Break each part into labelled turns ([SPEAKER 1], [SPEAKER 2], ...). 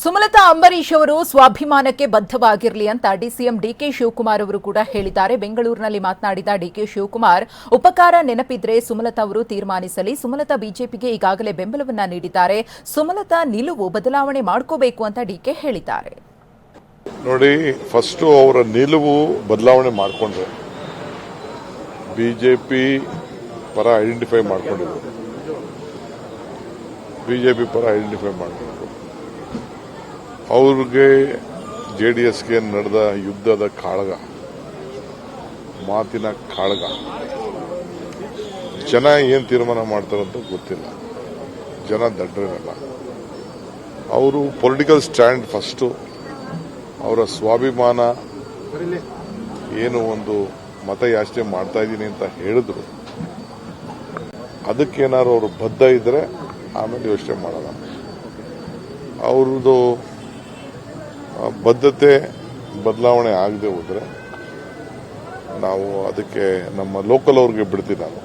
[SPEAKER 1] ಸುಮಲತಾ ಅಂಬರೀಶ್ ಅವರು ಸ್ವಾಭಿಮಾನಕ್ಕೆ ಬದ್ಧವಾಗಿರಲಿ ಅಂತ DCM DK Shivakumar ಅವರು ಕೂಡ ಹೇಳಿದ್ದಾರೆ. ಬೆಂಗಳೂರಿನಲ್ಲಿ ಮಾತನಾಡಿದ ಡಿಕೆ ಶಿವಕುಮಾರ್, ಉಪಕಾರ ನೆನಪಿದ್ರೆ ಸುಮಲತಾ ಅವರು ತೀರ್ಮಾನಿಸಲಿ, ಸುಮಲತಾ ಬಿಜೆಪಿಗೆ ಈಗಾಗಲೇ ಬೆಂಬಲವನ್ನ ನೀಡಿದ್ದಾರೆ. ಸುಮಲತಾ ನಿಲುವು, ಬದಲಾವಣೆ ಮಾಡ್ಕೋಬೇಕು ಅಂತ ಡಿಕೆ ಹೇಳಿದ್ದಾರೆ.
[SPEAKER 2] ನೋಡಿ ಫಸ್ಟ್ ಅವರ ನಿಲುವು ಬದಲಾವಣೆ ಮಾಡಿಕೊಂಡ್ರೆ. ಬಿಜೆಪಿ ಪರ ಐಡೆಂಟಿಫೈ ಮಾಡಿಕೊಂಡಿದ್ರು. ಬಿಜೆಪಿ ಪರ ಐಡೆಂಟಿಫೈ ಮಾಡಿಕೊಂಡ್ರು ಅವ್ರಿಗೆ ಜೆ ಡಿ ಎಸ್ಗೆ ನಡೆದ ಯುದ್ಧದ ಕಾಳಗ, ಮಾತಿನ ಕಾಳಗ. ಜನ ಏನು ತೀರ್ಮಾನ ಮಾಡ್ತಾರಂತ ಗೊತ್ತಿಲ್ಲ. ಜನ ದಡ್ಡರಲ್ಲ ಅವರು ಪೊಲಿಟಿಕಲ್ ಸ್ಟ್ಯಾಂಡ್ ಫಸ್ಟು ಅವರ ಸ್ವಾಭಿಮಾನ ಏನು ಒಂದು ಮತ ಯಾಚನೆ ಮಾಡ್ತಾ ಇದ್ದೀನಿ ಅಂತ ಹೇಳಿದ್ರು. ಅದಕ್ಕೇನಾದ್ರು ಅವರು ಬದ್ಧ ಇದ್ರೆ ಆಮೇಲೆ ಯೋಚನೆ ಮಾಡಲ್ಲ ಅವ್ರದ್ದು ಬದ್ಧತೆ ಬದಲಾವಣೆ ಆಗದೆ ಹೋದರೆ ನಾವು ಅದಕ್ಕೆ ನಮ್ಮ ಲೋಕಲ್ ಅವ್ರಿಗೆ ಬಿಡ್ತೀನಿ ನಾನು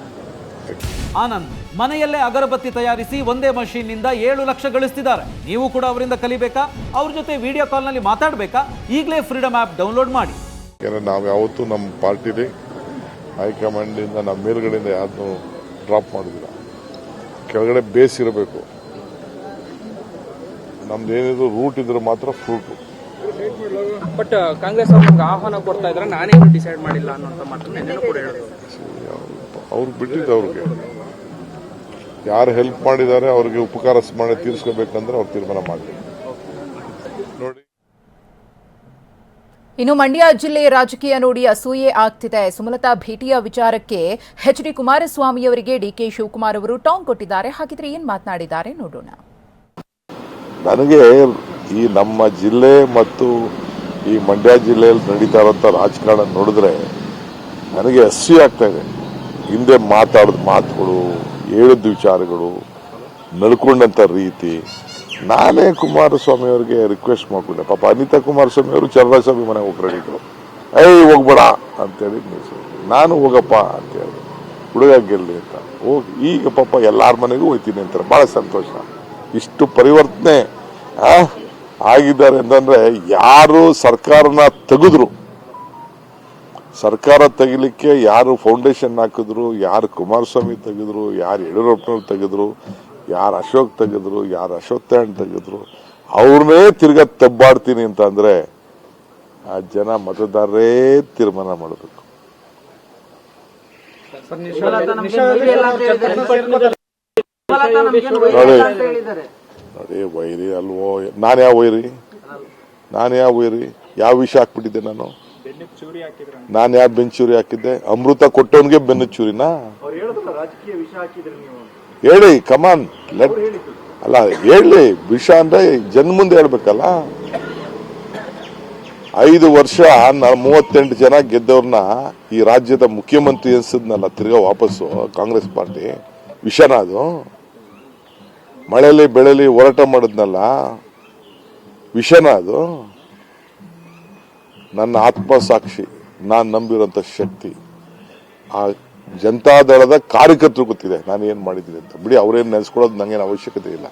[SPEAKER 3] ಆನಂದ್ ಮನೆಯಲ್ಲೇ ಅಗರಬತ್ತಿ ತಯಾರಿಸಿ ಒಂದೇ ಮಷೀನ್ನಿಂದ ಏಳು ಲಕ್ಷ ಗಳಿಸ್ತಿದ್ದಾರೆ. ನೀವು ಕೂಡ ಅವರಿಂದ ಕಲಿಬೇಕಾ? ಅವ್ರ ಜೊತೆ ವಿಡಿಯೋ ಕಾಲ್ನಲ್ಲಿ ಮಾತಾಡಬೇಕಾ? ಈಗಲೇ ಫ್ರೀಡಮ್ ಆಪ್ ಡೌನ್ಲೋಡ್ ಮಾಡಿ.
[SPEAKER 2] ಯಾಕಂದ್ರೆ ನಾವು ಯಾವತ್ತೂ ನಮ್ಮ ಪಾರ್ಟಿಲಿ ಹೈಕಮಾಂಡಿಂದ ನಮ್ಮ ಮೇಲ್ಗಡೆಯಿಂದ ಯಾರನ್ನೂ ಡ್ರಾಪ್ ಮಾಡೋದಿಲ್ಲ. ಕೆಳಗಡೆ ಬೇಸ್ ಇರಬೇಕು. ನಮ್ದು ಏನಿದ್ರು ರೂಟ್ ಇದ್ರೆ ಮಾತ್ರ ಫ್ರೂಟು
[SPEAKER 4] ಬಟ್ ಕಾಂಗ್ರೆಸ್ ಅವ್ರು ನಮ್ಗೆ ಆಹ್ವಾನ ಕೊಡ್ತಾ ಇದ್ರೆ ನಾನೇನು ಡಿಸೈಡ್ ಮಾಡಿಲ್ಲ ಅನ್ನೋಂಥ ಮಾತನ್ನ ಕೂಡ ಹೇಳಿದ್ರು.
[SPEAKER 2] ಅವ್ರು ಬಿಟ್ಟಿದ್ದು ಅವ್ರಿಗೆ. ಯಾರು ಹೆಲ್ಪ್ ಮಾಡಿದ್ದಾರೆ ಅವ್ರಿಗೆ ಉಪಕಾರ ಮಾಡಿ ತೀರಿಸ್ಕೋಬೇಕಂದ್ರೆ ಅವ್ರು ತೀರ್ಮಾನ ಮಾಡಿ ನೋಡಿ.
[SPEAKER 1] ಇನ್ನು ಮಂಡ್ಯ ಜಿಲ್ಲೆಯ ರಾಜಕೀಯ ನೋಡಿ ಅಸೂಯೆ ಆಗ್ತಿದೆ. ಸುಮಲತಾ ಭೇಟಿಯ ವಿಚಾರಕ್ಕೆ ಎಚ್ ಡಿ ಕುಮಾರಸ್ವಾಮಿಯವರಿಗೆ ಡಿಕೆ ಶಿವಕುಮಾರ್ ಅವರು ಟಾಂಗ್ ಕೊಟ್ಟಿದ್ದಾರೆ. ಹಾಗಿದ್ರೆ ಏನ್ ಮಾತನಾಡಿದ್ದಾರೆ ನೋಡೋಣ.
[SPEAKER 2] ನನಗೆ ಈ ನಮ್ಮ ಜಿಲ್ಲೆ ಮತ್ತು ಈ ಮಂಡ್ಯ ಜಿಲ್ಲೆಯಲ್ಲಿ ನಡೀತಾ ಇರುವಂತ ರಾಜಕಾರಣ ನೋಡಿದ್ರೆ ನನಗೆ ಹಸಿ ಆಗ್ತಾ ಇದೆ. ಹಿಂದೆ ಮಾತಾಡಿದ ಮಾತುಗಳು ಹೇಳಿದ ವಿಚಾರಗಳು ನಡ್ಕೊಂಡಂತ ರೀತಿ. ನಾನೇ ಕುಮಾರಸ್ವಾಮಿ ಅವರಿಗೆ ರಿಕ್ವೆಸ್ಟ್ ಮಾಡಿಕೊಂಡೆ. ಪಾಪ ಅನಿತಾ ಕುಮಾರಸ್ವಾಮಿ ಅವರು ಚಂದ್ರಸ್ವಾಮಿ ಮನೆಗೆ ಹೋಗ್ಕೊಂಡಿದ್ರು ಏಯ್ ಹೋಗ್ಬೇಡ ಅಂತೇಳಿ. ನಾನು ಹೋಗಪ್ಪ ಅಂತ ಅಂತೇಳಿ ಹುಡುಗ ಗೆಲ್ಲಿ ಅಂತ. ಹೋಗಿ ಈಗ ಪಾಪ ಎಲ್ಲಾರ ಮನೆಗೂ ಹೋಯ್ತೀನಿ ಅಂತಾರೆ. ಬಹಳ ಸಂತೋಷ. ಇಷ್ಟು ಪರಿವರ್ತನೆ ಆ, ಆಗಿದ್ದಾರೆ ಅಂತಂದ್ರೆ ಯಾರು ಸರ್ಕಾರನ ತೆಗೆದ್ರು ಸರ್ಕಾರ ತೆಗಿಲಿಕ್ಕೆ ಯಾರು ಫೌಂಡೇಶನ್ ಹಾಕಿದ್ರು ಯಾರು ಕುಮಾರಸ್ವಾಮಿ ತೆಗೆದ್ರು ಯಾರು ಯಡಿಯೂರಪ್ಪನವ್ರು ತೆಗೆದ್ರು ಯಾರು ಅಶೋಕ್ ತೆಗೆದ್ರು ಯಾರು ಅಶೋಕ್ ತಾಯಣ್ ತೆಗೆದ್ರು ಅವ್ರನ್ನೇ ತಿರ್ಗಾ ತಬ್ಬಾಡ್ತೀನಿ ಅಂತಂದ್ರೆ ಆ ಜನ ಮತದಾರರೇ ತೀರ್ಮಾನ ಮಾಡಬೇಕು ನೋಡಿ ವೈರಿ ಅಲ್ವೋ? ನಾನು ಯಾವ ವೈರಿ? ನಾನು ಯಾವ ವೈರಿ? ಯಾವ ವಿಷ ಹಾಕ್ಬಿಟ್ಟಿದ್ದೆ ನಾನು? ನಾನು ಯಾವ ಬೆಂಚೂರಿ ಹಾಕಿದ್ದೆ? ಅಮೃತ ಕೊಟ್ಟವನ್ಗೆ ಬೆನ್ನು ಚೂರಿನಾ? ಹೇಳಿ ಕಮಾನ್ ಲೆಟ್ ಅಲ್ಲ ಹೇಳಿ ವಿಷ ಅಂದ್ರೆ ಜನ ಮುಂದೆ ಹೇಳ್ಬೇಕಲ್ಲ? ಐದು ವರ್ಷ ಮೂವತ್ತೆಂಟು ಜನ ಗೆದ್ದವ್ರನ್ನ ಈ ರಾಜ್ಯದ ಮುಖ್ಯಮಂತ್ರಿ ಅನ್ಸಿದ್ನಲ್ಲ ತಿರ್ಗಾ ವಾಪಸ್ಸು ಕಾಂಗ್ರೆಸ್ ಪಾರ್ಟಿ ವಿಷನ ಅದು. ಮಳೆಲಿ ಬೆಳೆಯಲ್ಲಿ ಹೋರಾಟ ಮಾಡಿದ್ನಲ್ಲ? ವಿಷನ ಅದು. ನನ್ನ ಆತ್ಮಸಾಕ್ಷಿ, ನಾನು ನಂಬಿರೋಂಥ ಶಕ್ತಿ. ಆ ಜನತಾದಳದ ಕಾರ್ಯಕರ್ತರು ಗೊತ್ತಿದೆ ನಾನು ಏನು ಮಾಡಿದ್ದೀನಿ ಅಂತ. ಬಿಡಿ ಅವ್ರೇನು ನೆನೆಸ್ಕೊಳ್ಳೋದು ನನಗೇನು ಅವಶ್ಯಕತೆ ಇಲ್ಲ.